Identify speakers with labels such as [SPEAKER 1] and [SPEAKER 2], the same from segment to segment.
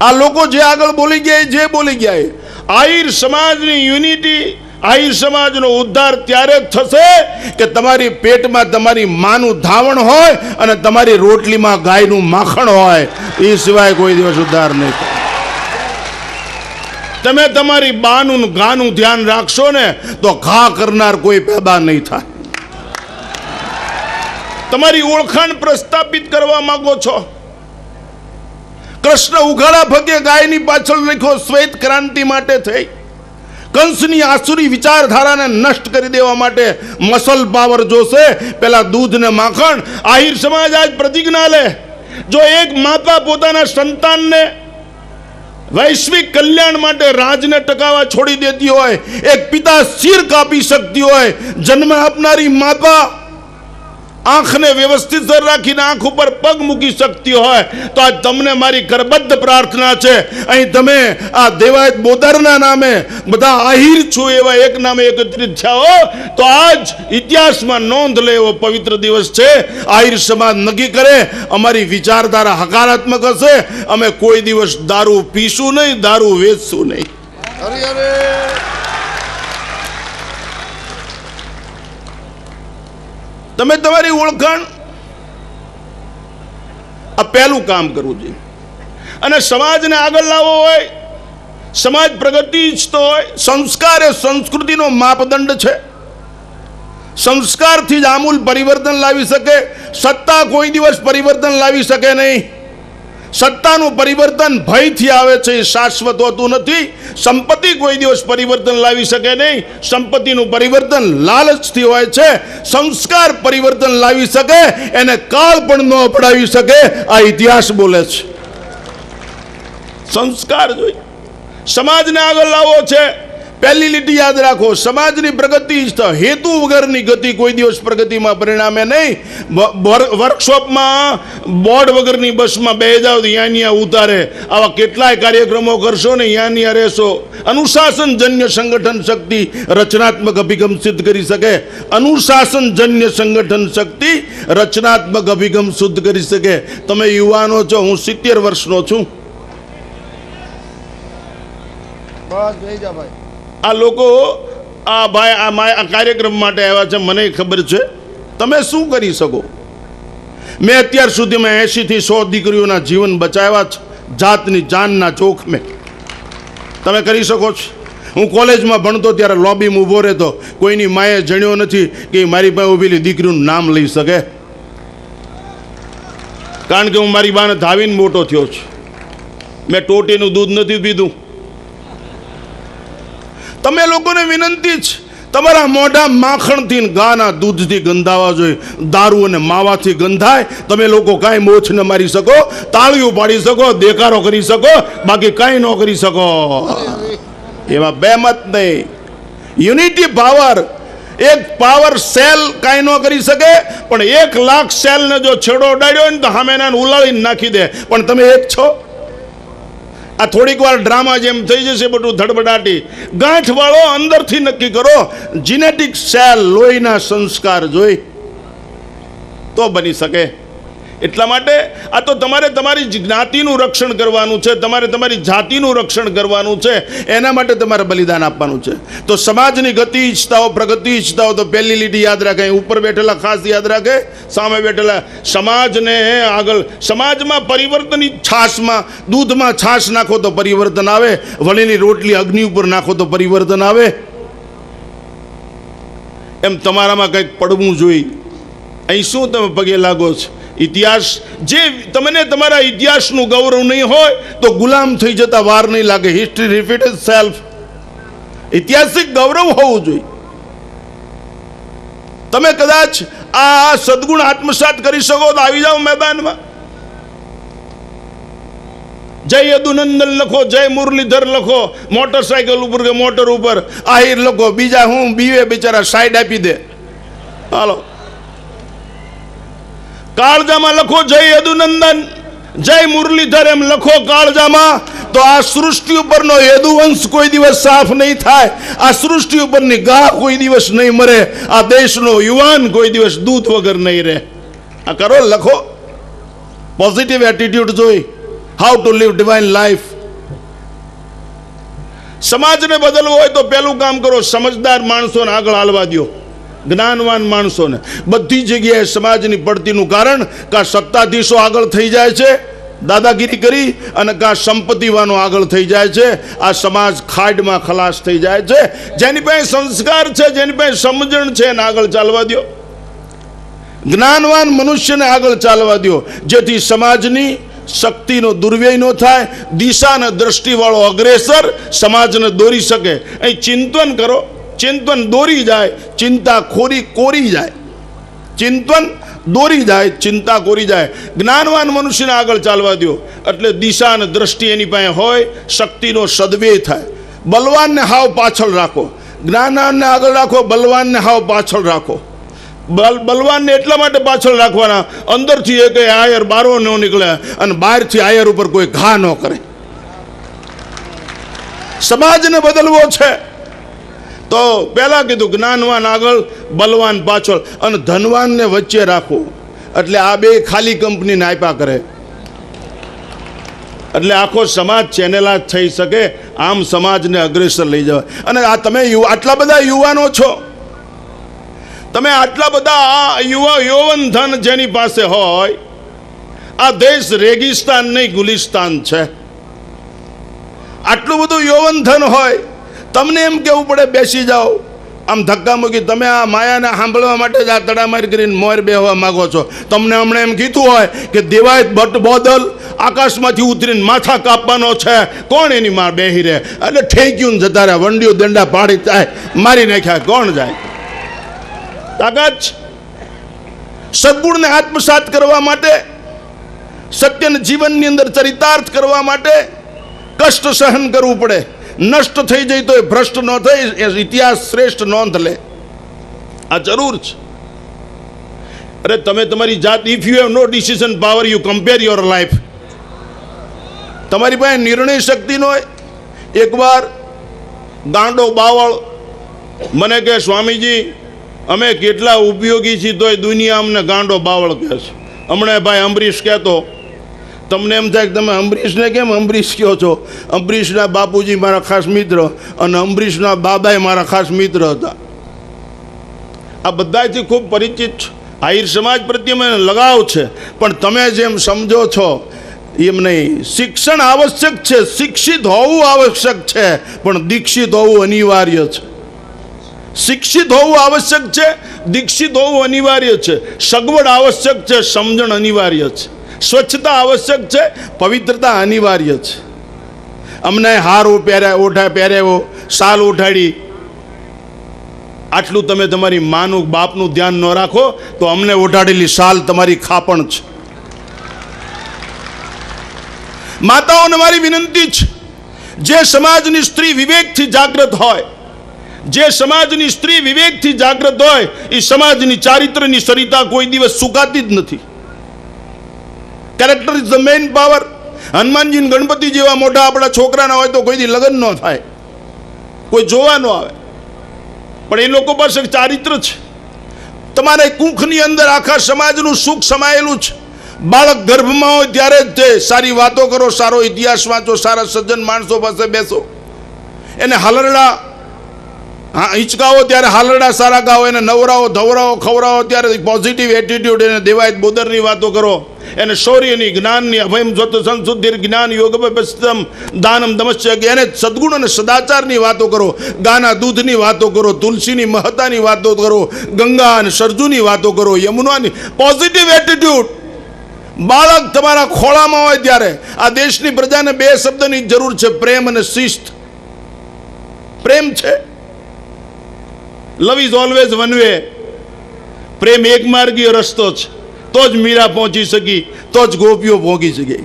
[SPEAKER 1] આ લોકો જે આગળ બોલી ગયા જે બોલી ગયા આહિર સમાજની યુનિટી, આહિર સમાજનો ઉદ્ધાર ત્યારે જ થશે કે તમારી પેટમાં તમારી માનું ધાવણ હોય અને તમારી રોટલીમાં ગાયનું માખણ હોય. એ સિવાય કોઈ દિવસ ઉદ્ધાર નહીં થાય. તમે તમારી બાનું ગાનું ધ્યાન રાખશો ને તો ઘા કરનાર કોઈ પેદા નહીં થાય. તમારી ઓળખાણ પ્રસ્થાપિત કરવા માંગો છો. કૃષ્ણ ઉઘાડા ભગે ગાયની પાછળ લખ્યો શ્વેત ક્રાંતિ માટે થઈ. કંસની આસુરી વિચારધારાને નષ્ટ કરી દેવા માટે મસલ પાવર જોશે. પેલા દૂધ ને માખણ, આહિર સમાજ આજ પ્રતિજ્ઞા લે. જો એક માતા પોતાના સંતાનને વૈશ્વિક કલ્યાણ માટે રાજને ટકાવા છોડી દેતી હોય, એક પિતા શિર કાપી શકતી હોય, જન્મ આપનારી માતા આંખને વ્યવસ્થિત રાખીને આંખ ઉપર પગ મૂકી શકતી હોય તો આજ તમને મારી કરબદ્ધ પ્રાર્થના છે. અહીં તમે આ દેવાયત બોદરના નામે બધા આહિર છો એવા એક નામે એકત્રિત થયા તો આજ ઇતિહાસમાં નોંધ લે એવો પવિત્ર દિવસ છે. આહિર સમાજ નક્કી કરે, અમારી વિચારધારા હકારાત્મક હશે. અમે કોઈ દિવસ દારૂ પીશું નહીં, દારૂ વેચશું નહીં. તમે તમારી ઓળખાણ આ પહેલું કામ કરવું જોઈએ. અને સમાજને આગળ લાવવો હોય, સમાજ પ્રગતિ ઈચ્છતો હોય, સંસ્કાર એ સંસ્કૃતિનો માપદંડ છે. સંસ્કારથી જ આમૂલ પરિવર્તન લાવી શકે, સત્તા કોઈ દિવસ પરિવર્તન લાવી શકે નહીં. સત્તાનું પરિવર્તન ભયથી આવે છે, એ શાશ્વત હોતું નથી. સંપત્તિ કોઈ દિવસ પરિવર્તન લાવી શકે નહીં. સંપત્તિનું પરિવર્તન લાલચથી હોય છે. સંસ્કાર પરિવર્તન લાવી શકે. એને કાળ પણ ન અપડાવી શકે. આ ઇતિહાસ બોલે છે. સંસ્કાર જોઈ સમાજને આગળ લાવવો છે. પહેલી લીટી યાદ રાખો, સમાજની પ્રગતિ હેતુ વગરની ગતિ કોઈ દિવસ પ્રગતિમાં પરિણામે નહીં. વર્કશોપમાં બોર્ડ વગરની બસમાં બે જાવ તો યાં ઉતારે. આવા કેટલાય કાર્યક્રમો કરશો ને યાનિયા ન્યા રહેશો. અનુશાસનજન્ય સંગઠન શક્તિ રચનાત્મક અભિગમ સિદ્ધ કરી શકે. અનુશાસનજન્ય સંગઠન શક્તિ રચનાત્મક અભિગમ શુદ્ધ કરી શકે. તમે યુવાનો છો, હું સિત્તેર વર્ષનો છું.
[SPEAKER 2] બસ બેહી જા ભાઈ
[SPEAKER 1] આ લોકો આ ભાઈ, આ મા આ કાર્યક્રમ માટે આવ્યા છે, મને ખબર છે. તમે શું કરી શકો? મેં અત્યાર સુધીમાં એંશીથી સો દીકરીઓના જીવન બચાવ્યા છે, જાતની જાનના જોખમે તમે કરી શકો છો. હું કોલેજમાં ભણતો ત્યારે લોબીમાં ઊભો રહેતો. કોઈની માએ જણ્યો નથી કે મારી પાસે ઊભેલી દીકરીનું નામ લઈ શકે. કારણ કે હું મારી બાને ધાવીને મોટો થયો છું. મેં ટોટીનું દૂધ નથી પીધું. તમે લોકોને વિનંતી છે, તમારા મોઢા માખણથી ગાના દૂધથી ગંધાવા જોઈએ, દારૂ અને માવાથી ગંધાય, તમે લોકો કાંઈ મોછ ન મારી શકો, તાળીઓ પાડી શકો, દેકારો કરી શકો, બાકી કાંઈ ન કરી શકો. એમાં બે મત નહીં. યુનિટી પાવર, એક પાવર સેલ કાંઈ ન કરી શકે, પણ એક લાખ સેલને જો છેડો ઉડાડ્યો ને તો સામે ઉલાળીને નાખી દે. પણ તમે એક છો? આ થોડીક વાર ડ્રામા જેમ થઈ જશે બધું ધડબડાટી. ગાંઠવાળો અંદરથી નક્કી કરો જીનેટિક સેલ લોહીના સંસ્કાર જોઈ તો બની શકે. એટલા માટે આ તો તમારે તમારી જ્ઞાતિનું રક્ષણ કરવાનું છે, તમારે તમારી જાતિનું રક્ષણ કરવાનું છે, એના માટે તમારે બલિદાન આપવાનું છે. તો સમાજની ગતિ ઈચ્છતા હો પ્રગતિ ઈચ્છતા હો તો પહેલી લીટી યાદ રાખે ઉપર બેઠેલા ખાસ યાદ રાખે, સામે બેઠેલા સમાજને આગળ, સમાજમાં પરિવર્તનની છાશમાં, દૂધમાં છાશ નાખો તો પરિવર્તન આવે, વળીની રોટલી અગ્નિ ઉપર નાખો તો પરિવર્તન આવે. એમ તમારામાં કંઈક પડવું જોઈએ. અહીં શું તમે પગે લાગો છો? ઇતિહાસ. જે તમને તમારા ઇતિહાસનું ગૌરવ નહીં હોય, તો ગુલામ થઈ જતા વાર નહીં લાગે. હિસ્ટ્રી રિપીટ સેલ્ફ ઐતિહાસિક ગૌરવ હોવું જોઈએ. તમે કદાચ આ સદગુણ આત્મસાત કરી શકો તો આવી જાઓ મેદાનમાં. જય યદુનંદન લખો, જય મુરલીધર લખો, મોટરસાયકલ ઉપર કે મોટર ઉપર. આહિર લખો, બીજા હું બીવે બિચારા સાઈડ આપી દે. હાલો. કાળજામાં લખો જય યદુનંદન, જય મુરલીધર એમ લખો કાળજામાં. તો આ સૃષ્ટિ ઉપરનો યદુવંશ કોઈ દિવસ સાફ નહીં થાય. આ સૃષ્ટિ ઉપરની ગાહ કોઈ દિવસ નહીં મરે. આ દેશનો યુવાન કોઈ દિવસ દૂધ વગર નહીં રહે. આ કરો, લખો. પોઝિટિવ એટીટ્યુડ જોઈ. How to live divine life સમાજને બદલવો હોય તો પહેલું કામ કરો, સમજદાર માણસોને આગળ હાલવા દ્યો. જ્ઞાનવાન માણસોને. બધી જગ્યાએ સમાજની પડતીનું કારણ કાં સત્તાધીશો આગળ થઈ જાય છે, દાદાગીરી કરી અને કાં સંપત્તિવાનો આગળ થઈ જાય છે, આ સમાજ ખાડમાં ખલાસ થઈ જાય છે. જેની પાસે સંસ્કાર છે, જેની પાસે સમજણ છે, એને આગળ ચાલવા દ્યો. જ્ઞાનવાન મનુષ્યને આગળ ચાલવા દ્યો. જેથી સમાજની શક્તિનો દુર્વ્યય ન થાય દિશાના દ્રષ્ટિવાળો અગ્રેસર સમાજને દોરી શકે. અહીં ચિંતન કરો. ચિંતન દોરી જાય, ચિંતા ખોરી કોરી જાય. ચિંતન દોરી જાય, ચિંતા કોરી જાય. જ્ઞાનવાન મનુષ્યને આગળ ચાલવા દો એટલે દિશા અને દ્રષ્ટિ એની પાસે હોય, શક્તિનો સદવ્યય થાય. બલવાનને હાવ પાછળ રાખો. જ્ઞાનવાનને આગળ રાખો, બલવાનને હાવ પાછળ રાખો. બલ, બલવાનને એટલા માટે પાછળ રાખવાના, અંદરથી એ કંઈ આયર બારો ન નીકળે અને બહારથી આયર ઉપર કોઈ ઘા ન કરે. સમાજને બદલવો છે. તો પહેલાં કીધું જ્ઞાનવાન આગળ, બલવાન પાછળ અને ધનવાનને વચ્ચે રાખો. એટલે આ બે ખાલી કંપનીને આપ્યા કરે. એટલે આખો સમાજ ચેનેલા થઈ શકે, આમ સમાજને અગ્રેસર લઈ જવાય. અને આ તમે આટલા બધા યુવાનો છો. તમે આટલા બધા યુવા યૌવન ધન જેની પાસે હોય, આ દેશ રેગિસ્તાન નહીં, ગુલિસ્તાન છે. આટલું બધું યૌવન ધન હોય તમને એમ કેવું પડે બેસી જાઓ? આમ ધક્કા મૂકી તમે આ માયાને સાંભળવા માટે જ આ તડામાર કરીને મોર બેહવા માગો છો. તમને હમણાં એમ કીધું હોય કે દેવાય ભટ્ટ બોદલ આકાશમાંથી ઉતરીને માથા કાપવાનો છે. કોણ એની માં બેહી રહે? એટલે ઠેક્યું જતા રહે. વંડીઓ દંડા પાડી જાય મારી નાખ્યા. કોણ જાય? તાકાત. સદગુણને આત્મસાત કરવા માટે, સત્યને જીવનની અંદર ચરિતાર્થ કરવા માટે કષ્ટ સહન કરવું પડે. નષ્ટ થઈ જાય તો એ ભ્રષ્ટ ન થઈ એ ઇતિહાસ શ્રેષ્ઠ નોંધ લે. આ જરૂર છે. અરે તમે તમારી જાત if you have no decision power you compare your life તમારી પાસે નિર્ણય શક્તિ ન હોય. એકવાર ગાંડો બાવળ મને કહે, સ્વામીજી, અમે કેટલા ઉપયોગી છીએ તોય દુનિયા અમને ગાંડો બાવળ કહે છે. હમણાં ભાઈ અંબરીશ કહેતો તમને એમ થાય કે તમે અંબરીશને કેમ અંબરીશ કહો છો? અંબરીશના બાપુજી મારા ખાસ મિત્ર અને અંબરીશના બાબાએ મારા ખાસ મિત્ર હતા. આ બધાથી ખૂબ પરિચિત છું. આહિર સમાજ પ્રત્યે મને લગાવ છે. પણ તમે જેમ સમજો છો, એમ નહીં. શિક્ષણ આવશ્યક છે. શિક્ષિત હોવું આવશ્યક છે. પણ દીક્ષિત હોવું અનિવાર્ય છે. શિક્ષિત હોવું આવશ્યક છે. દીક્ષિત હોવું અનિવાર્ય છે. સગવડ આવશ્યક છે. સમજણ અનિવાર્ય છે. સ્વચ્છતા આવશ્યક છે, પવિત્રતા અનિવાર્ય છે. અમને હારો પહેર્યા, ઓઢા પહેર્યો શાલ ઉઠાડી આટલું તમે તમારી માનું, બાપનું ધ્યાન ન રાખો, તો અમને ઓઢાડેલી શાલ તમારી ખાપણ છે. માતાઓને મારી વિનંતી છે, જે સમાજની સ્ત્રી વિવેકથી જાગૃત હોય, જે સમાજની સ્ત્રી વિવેકથી જાગૃત હોય, એ સમાજની ચારિત્રની સરિતા કોઈ દિવસ સુકાતી જ નથી. Character is the main power Hanumanji Ganapati જેવા મોટા આપણા છોકરાના હોય તો કોઈથી લગ્ન ન થાય. કોઈ જોવા ન આવે. પણ એ લોકો પાસે ચારિત્ર છે. તમારે કુંખની અંદર આખા સમાજનું સુખ સમાયેલું છે. બાળક ગર્ભમાં હોય ત્યારે જ તે સારી વાતો કરો, સારો ઇતિહાસ વાંચો, સારા સજ્જન માણસો પાસે બેસો. એને હાલરડા, હા હિંચકાઓ ત્યારે હાલરડા સારા ગાઓ, એને નવરાઓ, ધવરાઓ ખવરાવો ત્યારે પોઝિટિવ એટીટ્યુડ એને દેવાય, બોદરની વાતો કરો. એને શૌર્યની જ્ઞાનની અભયમ જોત સંશુદ્ધિર જ્ઞાન યોગ પસ્તમ દાનમ દમશ્ય એને સદગુણ અને સદાચારની વાતો કરો, ગાના દૂધની વાતો કરો, તુલસીની મહતાની વાતો કરો, ગંગા અને સરજુની વાતો કરો, યમુનાની પોઝિટિવ એટીટ્યુડ બાળક તમારા ખોળામાં હોય ત્યારે આ દેશની પ્રજાને બે શબ્દની જરૂર છે, પ્રેમ અને શિસ્ત. પ્રેમ છે. Love is always one way. પ્રેમ એક માર્ગીય રસ્તો છે. તો જ મીરા પહોંચી શકી, તો જ ગોપીઓ ભોગી શકે.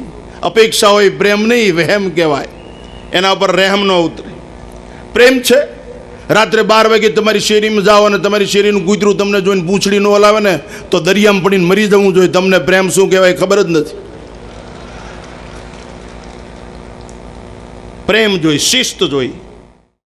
[SPEAKER 1] અપેક્ષા હોય પ્રેમ નહીં, વહેમ કહેવાય. એના ઉપર રહેમ ન ઉતરે. પ્રેમ છે? રાત્રે બાર વાગે તમારી શેરીમાં જાઓ અને તમારી શેરીનું કૂતરું તમને જોઈને પૂંછડી ન હલાવે ને, તો દરિયામાં પડીને મરી જવું જોઈએ. તમને પ્રેમ શું કહેવાય ખબર જ નથી. પ્રેમ જોઈ, શિસ્ત જોઈ.